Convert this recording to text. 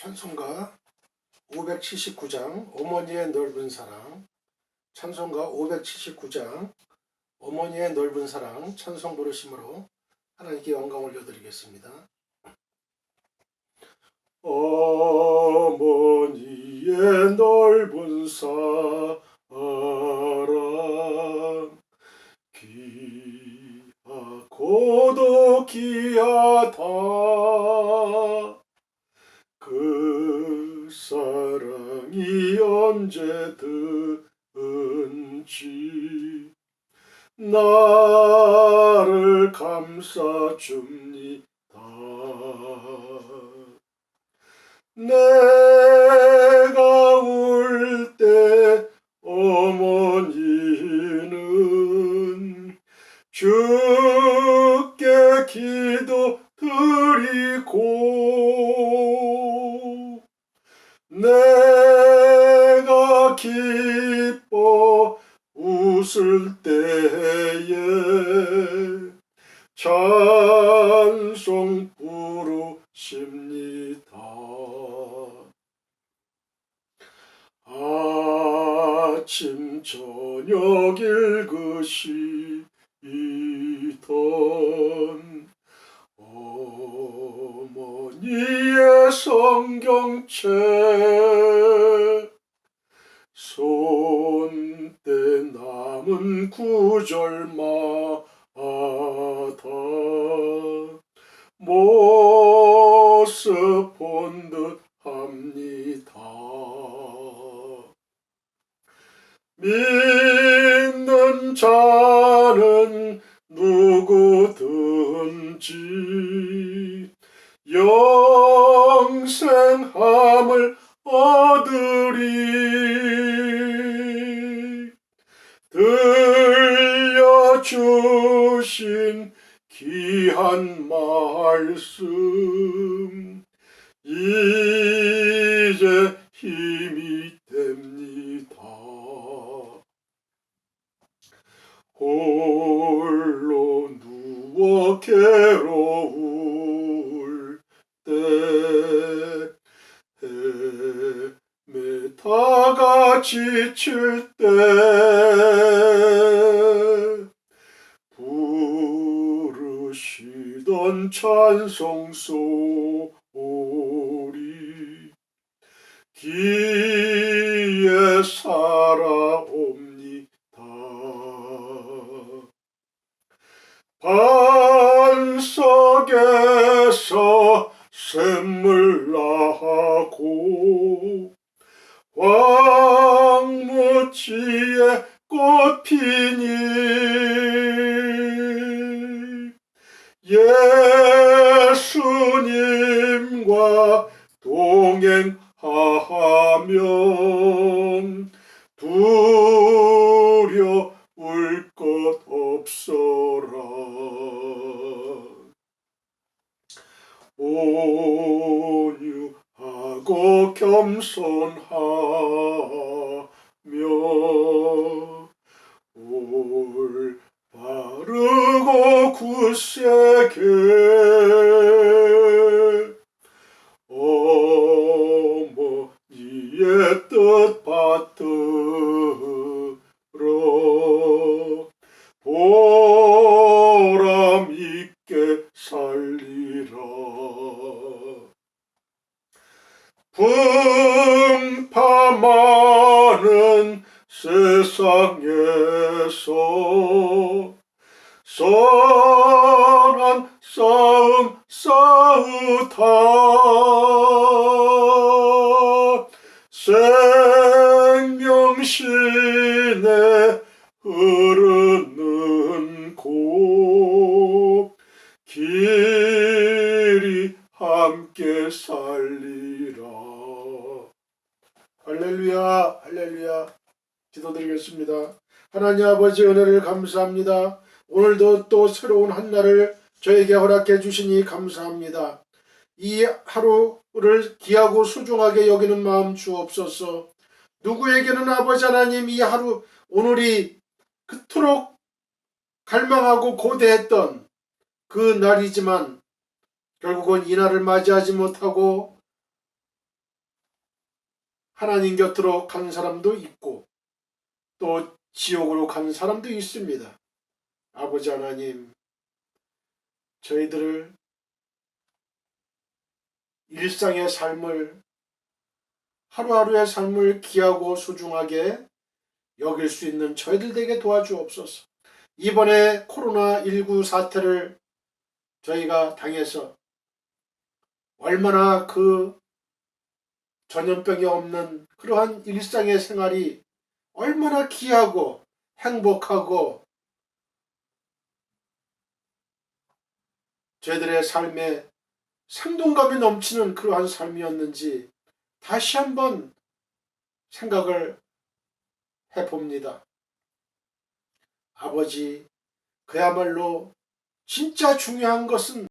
찬송가 579장 어머니의 넓은 사랑. 찬송가 579장 어머니의 넓은 사랑. 찬송 부르심으로 하나님께 영광 올려드리겠습니다. 어머니의 넓은 사랑. 귀하고도 귀하다 이 언제 든지 나를 감싸줍니다. 내가 울 때 어머니는 주 기뻐 웃을 때에 찬송 부르십니다. 아침 저녁 읽으시던 어머니의 성경책 손때 남은 구절마다 모습 본 듯 합니다. 믿는 자는 누구든지 영생함을 얻으리 들려주신 귀한 말씀 이제 힘이 됩니다. 홀로 누워 괴 지칠 때 부르시던 찬송 소리 귀에 살아옵니다. 반석에서 샘물 나고 황 무지에 꽃 피니. 예수님과 동행하면 두려울 것 없어라. 온유하고 겸손하 보람 있게 살리라. 풍파많은 세상에서 선한 싸움 싸우다. 생 할렐루야 할렐루야. 기도드리겠습니다. 하나님 아버지 은혜를 감사합니다. 오늘도 또 새로운 한 날을 저에게 허락해 주시니 감사합니다. 이 하루를 귀하고 소중하게 여기는 마음 주옵소서. 누구에게는 아버지 하나님 이 하루 오늘이 그토록 갈망하고 고대했던 그 날이지만 결국은 이 날을 맞이하지 못하고 하나님 곁으로 간 사람도 있고 또 지옥으로 간 사람도 있습니다. 아버지 하나님, 저희들을 일상의 삶을 하루하루의 삶을 귀하고 소중하게 여길 수 있는 저희들 되게 도와주옵소서. 이번에 코로나19 사태를 저희가 당해서 얼마나 그 전염병이 없는 그러한 일상의 생활이 얼마나 귀하고 행복하고 저희들의 삶에 생동감이 넘치는 그러한 삶이었는지 다시 한번 생각을 해봅니다. 아버지, 그야말로 진짜 중요한 것은